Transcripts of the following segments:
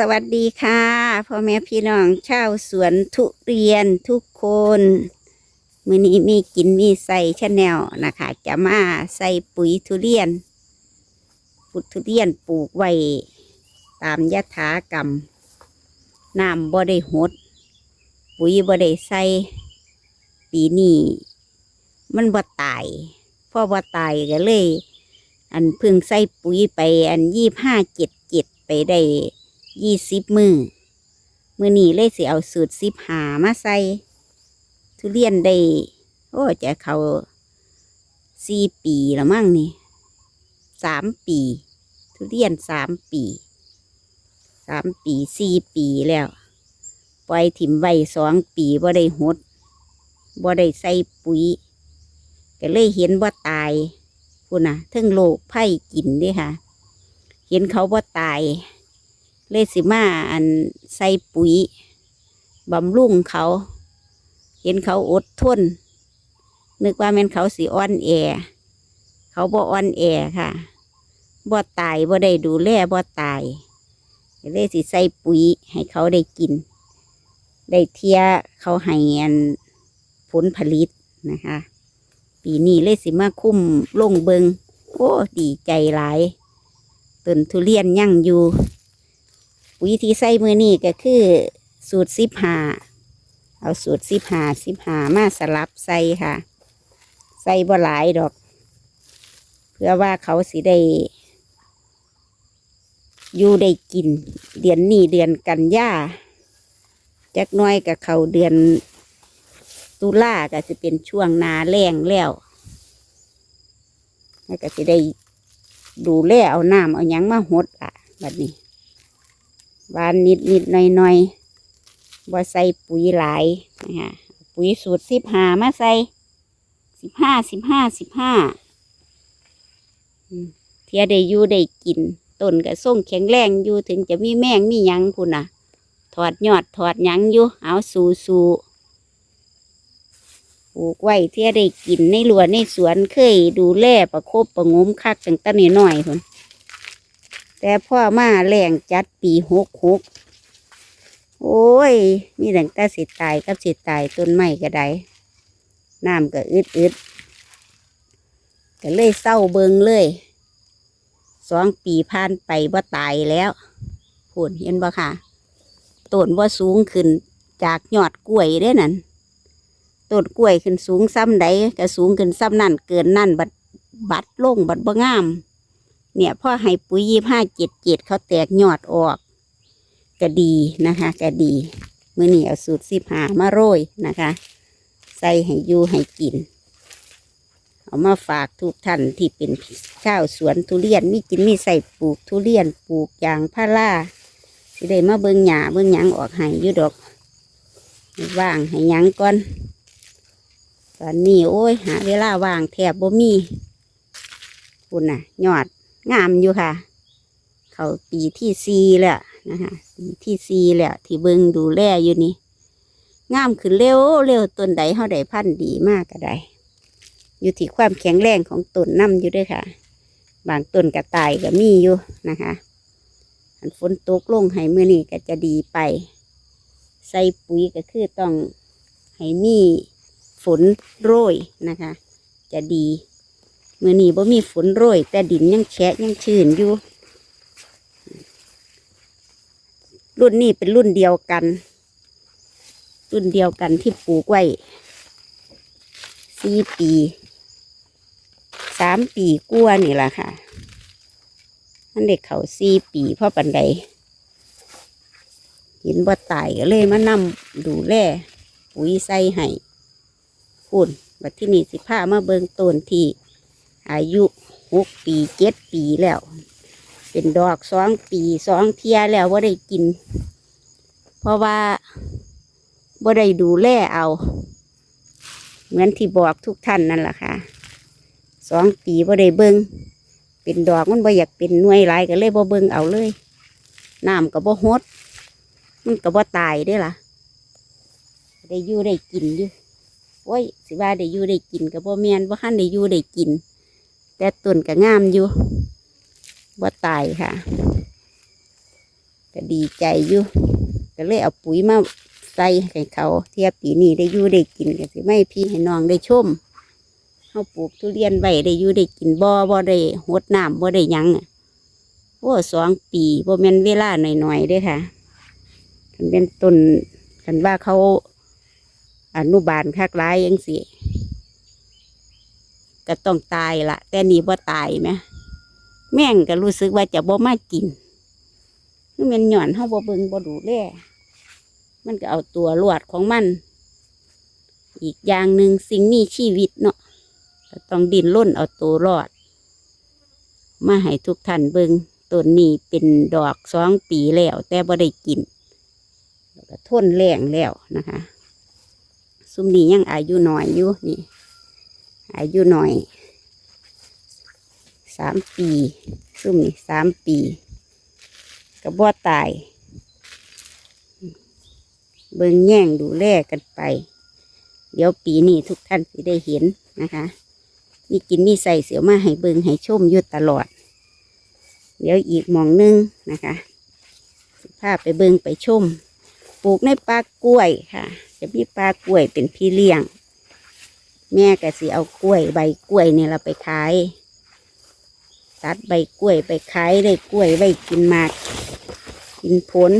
สวัสดีค่ะพ่อแม่พี่น้องชาวสวนทุเรียนทุกคนมื้อนี้มีกินมีใส่ชาแนลนะคะ จะมาใส่ปุ๋ยทุเรียนปุทุเรียนปลูกไว้ตามยถากรรมน้ำบ่ได้หด ปุ๋ยบ่ได้ใส่ปีนี้มันบ่ตายเพราะบ่ตายก็เลย อันเพึ่งใส่ปุ๋ยไปอันยี่ห้าเจ็ดเจ็ดไปได้ ยี่สิบมือมือนีเลยสิเอาสูตรสิบหามาใส่ ทุเรียนได้ โอ้จะเขาสี่ปีละมั่งนี่สามปี ทุเรียนสามปีสามปีสี่ปีแล้ว ปล่อยถิ่มไว้สองปีบ่ได้หดบ่ได้ใส่ปุ๋ยก็เลยเห็นว่าตายพูดนะทั้งโลกไผ่กินด้วยค่ะ เห็นเขาว่าตาย เลยสิมาอันใส่ปุ๋ยบำรุงเขา เห็นเขาอดทน นึกว่าแม่นเขาสิอ่อนแอ เขาบ่อ่อนแอค่ะบ่ตายบ่ได้ดูแลบ่ตายเลยสิใส่ปุ๋ยให้เขาได้กิน ได้เทียเขาให้อันผลผลิตนะคะ ปีนี้เลยสิมาคุ้มลงเบิงโอ้ ดีใจหลายต้นทุเรียนยั่งอยู่ ปุ๋ยที่ใส่มือนี่ก็คือสูตรสิบหาเอาสูตรสิบหาสิบหามาสลับใส่ค่ะ ใส่บ่หลายดอก เพื่อว่าเขาสิได้อยู่ได้กิน เดือนนี้เดือนกันยาจักหน้อยกับเขาเดือนตุลาก็จะเป็นช่วงนาแรงแล้วแล้วก็จะได้ดูแลเอาน้ำเอายังมาหดอะแบบนี้ หวานนิดนิดหน่อยหน่อยบ่ใส่ปุ๋ยหลายนะคะปุ๋ยสูตรสิบห้ามาใส่สิบห้าสิบห้าสิบห้าเทียได้อยู่ได้กินต้นก็ส่งแข็งแรงอยู่ถึงจะมีแมงมียังพุ่นน่ะถอดยอดถอดยังอยู่ เอาสู่สู่ปลูกไว้เทียได้กินในหลวในสวนเคยดูแลประคบประงมคักตั้งแต่น้อยๆพุ่น แต่พ่อมาแรงจัดปีหกหกโอ้ยมีแต่งแต่สิตายกับสิตายต้นไม้ก็ได้น้ำก็อึดอึดก็เลยเศร้าเบิงเลยสองปีผ่านไปว่าตายแล้วพูดเห็นบ่ค่ะต้นว่าสูงขึ้นจากยอดกล้วยได้นั่นต้นกล้วยขึ้นสูงซ้ำใดก็สูงขึ้นซ้ำนั่นเกินนั่นบัดบัดลงบัดบ่งาม เนี่ยพ่อให้ปุ๋ยยี่ห้าเจ็ดเจ็ดเขาแตกยอดออกก็ดีนะคะก็ดีมื่อนี้เอาสูตรสิบหามาโรยนะคะ ใส่ให้ยูให้กิน เอามาฝากทุกท่านที่เป็นชาวสวนทุเรียนมีกินมีใส่ปลูกทุเรียนปลูกยางพาราสิได้มาเบิ่งหญ้าเบิ่งหยังออกให้ยูดอกว่างให้หยังก่อนตอนนี้โอ้ยหาเวลาว่างแทบบ่มีคุณน่ะยอด งามอยู่ค่ะ เขาปีที่ซีแล้วนะคะปีที่ซีแล้วที่เบิงดูแลอยู่นี่งามขึ้นเร็วเร็วต้นใดเฮาได้พันธุ์ดีมากก็ได้อยู่ที่ความแข็งแรงของต้นน้ำอยู่ด้วยค่ะ บางต้นกระต่ายก็มีอยู่นะคะอันฝนตกลงให้มือนี้ก็จะดีไป ใส่ปุ๋ยก็คือต้องให้มีฝนโรยนะคะ จะดี มื่อนี้บ่มีฝนโรย แต่ดินยังแฉะยังชื้นอยู่ รุ่นนี้เป็นรุ่นเดียวกัน รุ่นเดียวกันที่ปลูกไว้สี่ปีสามปีกลัวนี่แหละค่ะมันเด็กเขาสี่ปีพราะปันใดเห็นบ่ตายก็เลยมานำดูแลปุ๋ยใส่ให้พูนบัดที่นี่สิผ้ามาเบิงต้นที่ อายุหกปีเจ็ดปีแล้ว เป็นดอกสองปีสองเทียแล้วว่าได้กิน เพราะว่าว่าได้ดูแลเอา เหมือนที่บอกทุกท่านนั่นแหละค่ะสองปีว่าได้เบิงเป็นดอกมันบ่อยากเป็นหน่วยหลายก็เลยบ่เบิ้งเอาเลยน้ำก็บ่หดมันก็บ่ตายได้ล่ะ ได้อยู่ได้กินอยู่โอ้ยสิว่าได้อยู่ได้กินก็บ่แม่นบ่คันได้อยู่ได้กิน แต่ต้นก็งามอยู่บ่ตายค่ะก็ดีใจอยู่ก็เลยเอาปุ๋ยมาใส่ให้เขาเทียบปีนี้ได้อยู่ได้กินก็สิไม่พี่ให้น้องได้ชมเขาปลูกทุเรียนไว้ได้อยู่ได้กินบ่บ่ได้หดน้ำบ่ได้ยังโอ้สองปีบ่แม่นเวลาหน่อยๆด้อค่ะคันเป็นต้นคันว่าเขาอนุบาลคักร้ายยังสิ ก็ต้องตายละแต่นี่บ่ตายไหมแม่งก็รู้สึกว่าจะบ่มากินมันหย่อนเฮาบ่เบิงบ่ดูแลมันก็เอาตัวรวดของมัน อีกอย่างหนึ่งสิ่งมีชีวิตเนาะก็ต้องดิ้นร่นเอาตัวรอด มาให้ทุกท่านเบิงต้นนี้เป็นดอกสองปีแล้ว แต่บ่ได้กินแล้วก็ทนแรงแล้วนะคะ ซุมนี้ยังอายุน้อยอยู่นี่ อายุหน้อยสามปีซุมนี้สามปีก็บ่ตาย เบิ่งแย่งดูแลกันไป เดี๋ยวปีนี้ทุกท่านสิได้เห็นนะคะ มีกินมีใส่เสียวมาให้เบิ่งให้ชมอยู่ตลอด เดี๋ยวอีกมองหนึงนะคะสิพาไปเบิ่งไปชม ปลูกในปลากล้วยค่ะ จะมีปลากล้วยเป็นพี่เลี้ยง แม่ก็สิเอากล้วยใบกล้วยเนี่ยเราไปขาย ตัดใบกล้วยไปขายได้กล้วยไว้กินมากกินผล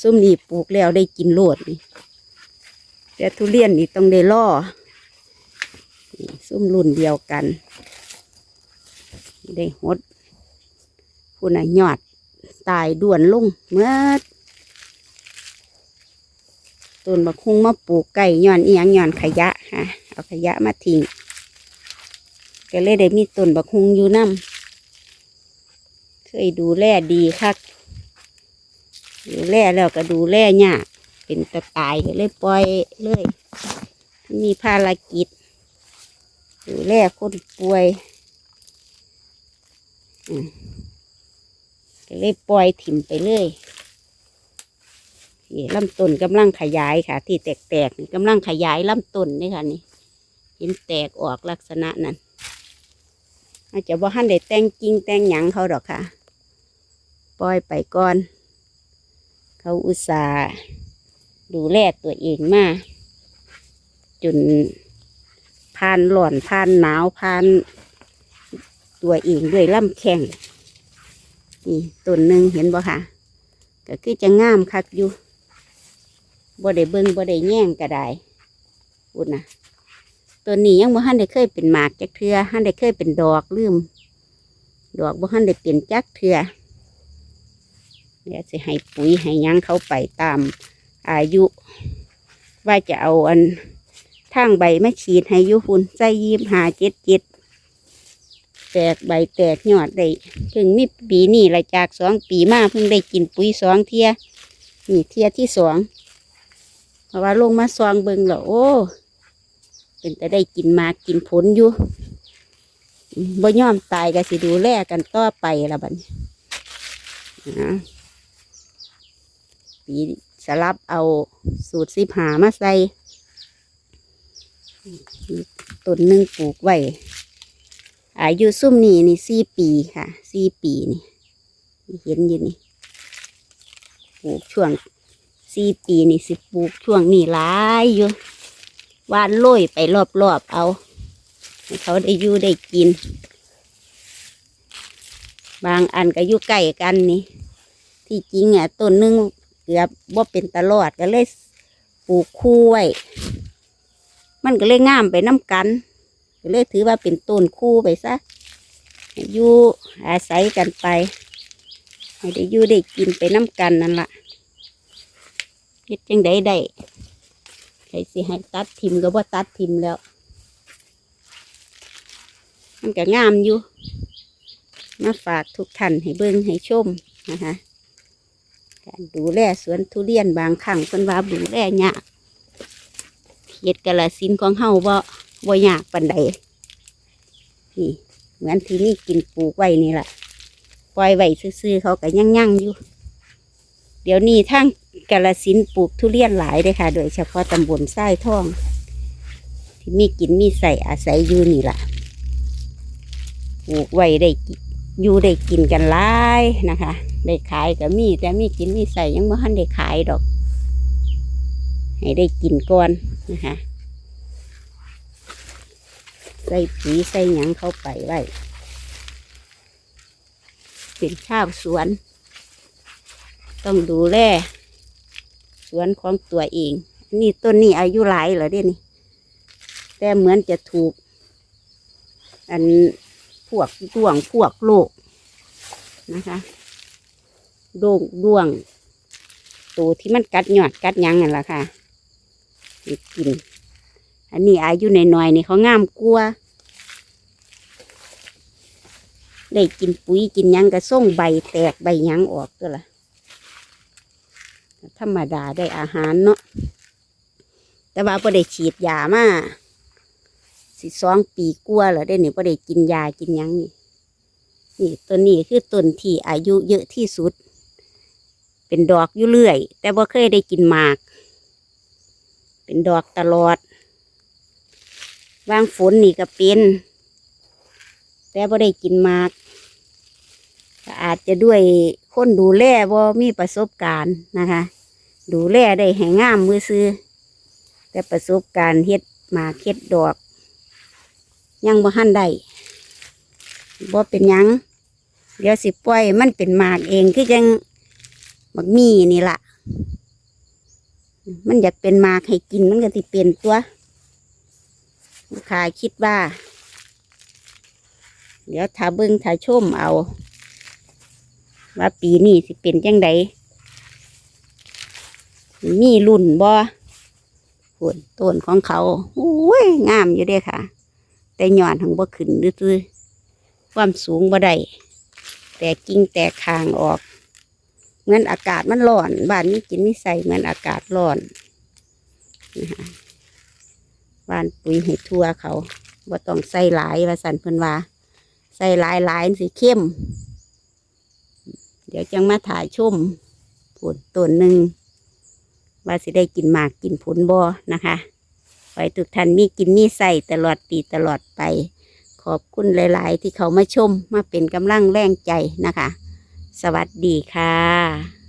ส้มนี่ปลูกแล้วได้กินโลดนี่แต่ทุเรียนนี่ต้องได้ล่อส้มรุ่นเดียวกัน ได้หดผู้น่ะยอดตายด่วนลงเมื่อ ต้นบักฮุงมาปลูกไก่ย้อนอีหยังย้อนขยะค่ะเอาขยะมาทิ้งก็เลยได้มีต้นบักฮุงอยู่น้ำเคยดูแลดีคักดูแลแล้วก็ดูแลยากเป็นตะตายก็เลยปล่อยเลยมีภารกิจ ดูแลคนป่วยก็เลยปล่อยถิ่มไปเลย ลำต้นกำลังขยายค่ะ ที่แตกๆกำลังขยายลำต้นนี่ค่ะนี่เห็นแตกออกลักษณะนั้นอาจจะบ่หันได้แต่งจริงแต่งหยังเขาดอกค่ะ ปล่อยไปก่อน เขาอุตส่าห์ดูแลตัวเองมาจนผ่านหล่อนผ่านหนาวผ่าน ตัวเองด้วยลำแข้งนี่ต้นหนึ่งเห็นบ่ค่ะ ก็คือจะงามคักอยู่ บ่ได้เบิ่งบ่ได้แย่งก็ได้พูดนะตัวนี้ยังบ่ทันได้เคยเป็นหมากจักเทือทันได้เคยเป็นดอกลืม ดอกบ่ทันได้เปลี่ยนจักเทือเดี๋ยวจะให้ปุ๋ยให้ยังเขาไปตามอายุ ว่าจะเอาอันทางใบมาฉีดให้ยุฟุนใส่ยีมหาเจ็ดเจ็ดแตกใบแตกยอดได้เพิ่งมีปีนี่ละจากสองปีมาเพิ่งได้กินปุ๋ยสองเทียนี่เทียที่สอง เพราะว่าลงมาซองเบิงแล้วโอ้เป็นแต่ได้กินมากกินผลอยู่บ่ยอมตายก็สิดูแลกันต่อไปละบัดนี้นะปีสลับเอาสูตรสิบหามาใส่ต้นหนึ่งปลูกไว้อายุซุ่มนี่นี่สี่ปีค่ะสี่ปีนี่เห็นอยู่นี่ปลูกช่วง สี่ปีนี่สิปลูกช่วงนี้หลายอยู่วานโรยไปรอบๆเอาให้เขาได้อยู่ได้กิน บางอันก็อยู่ใกล้กันนี่ ที่จริงอะต้นหนึงเกือบว่าเป็นตลอดก็เลยปลูกคู่ไว้มันก็เลยงามไปน้ำกันก็เลยถือว่าเป็นต้นคู่ไปซะอยู่อาศัยกันไปให้ได้อยู่ได้กินไปน้ำกันนั่นละ ฮ็ดจังใดได้ใครสิให้ตัดทิมก็ว่ตัดทิมแล้ว มันก็งามอยู่ มาฝากทุกท่านให้เบิ่งให้ชมนะคะการดูแลสวนทุเรียนบางครั้งเป็นว่าดูแลยากเฮ็ดกะละสินของเฮาบ่บ่ยากปานใดนี่เหมือนที่นี่กินปลูกไว้นี่แหละปล่อยไว้ซื่อๆเขาก็ยั่งยั่งๆอยู่ เดี๋ยวนี้ทั้ง กาลสินปลูกทุเรียนหลายเลยค่ะ โดยเฉพาะตำบลทรายทอง ที่มีกินมีใส่อาศัยอยู่นี่แหละปลูกไว้ได้อยู่ได้กินกันหลายนะคะ ได้ขายก็มีแต่มีกินมีใส่ยังบ่ทันได้ขายดอก ให้ได้กินก่อนนะคะใส่ปุ๋ยใส่หยังเข้าไปไว้เป็นข้าวสวน ต้องดูแล วนของตัวเอง นี่ต้นนี้อายุหลายเหรอเด้นี่ แต่เหมือนจะถูก อันพวกด้วงพวกโลกนะคะโด่งด้วงตัวที่มันกัดหยอดกัดยังนั่นแหละค่ะให้กิน อันนี้อายุน้อยๆนี่เขางามกลัวได้กินปุ๋ยกินยังก็ส่งใบแตกใบยังออกตัวละ ธรรมดาได้อาหารเนาะแต่ว่าพอได้ฉีดยามาสิสองปีกลัวาแล้วได้เนี่ยพอได้กินยากินยังนี่นี่ตัวนี้คือต้นที่อายุเยอะที่สุด เป็นดอกอยู่เรื่อย แต่ว่าเคยได้กินหมาก เป็นดอกตลอดวางฝนนี่ก็เป็น แต่ว่าได้กินหมากอาจจะด้วย คนดูแลว่ามีประสบการณ์นะคะ ดูแลได้ให้งามมือซื้อ แต่ประสบการณ์เฮ็ดมาเฮ็ดดอก ยังบ่หันได้บ่เป็นยัง เดี๋ยวสิปล่อยมันเป็นหมากเองคือจังบักมีนี่ละมันอยากเป็นหมากให้กินมันก็ติเป็นตัวลูกค้าคิดว่า เดี๋ยวถ้าเบิ้งถ้าชมเอา ว่าปีนี้สิเป็นจังไดมีรุ่นบ่ผลต้นของเขาโอ้ยงามอยู่ด้ค่ะ แต่หย่อนทั้งบ่ขึ้นดื้อความสูงบ่ได้แต่กิ่งแตกคางออก เหมือนอากาศมันร้อนบ้านนี้กินไม่ใส่เหมือนอากาศร้อนนะคะบ้านปุ๋ยให้ทั่วเขาว่ต้องใส่หลายว่าสันเพิ่นว่า ใส่หลายหลายสิเข้ม เดี๋ยวจังมาถ่ายชมผลต้นหนึ่งว่าสิได้กินหมากกินผลบอนะคะไว้ทุกท่านมีกินมีใส่ตลอดปีตลอดไป ขอบคุณหลาย ๆ ที่เขามาชมมาเป็นกำลังแรงใจนะคะ สวัสดีค่ะ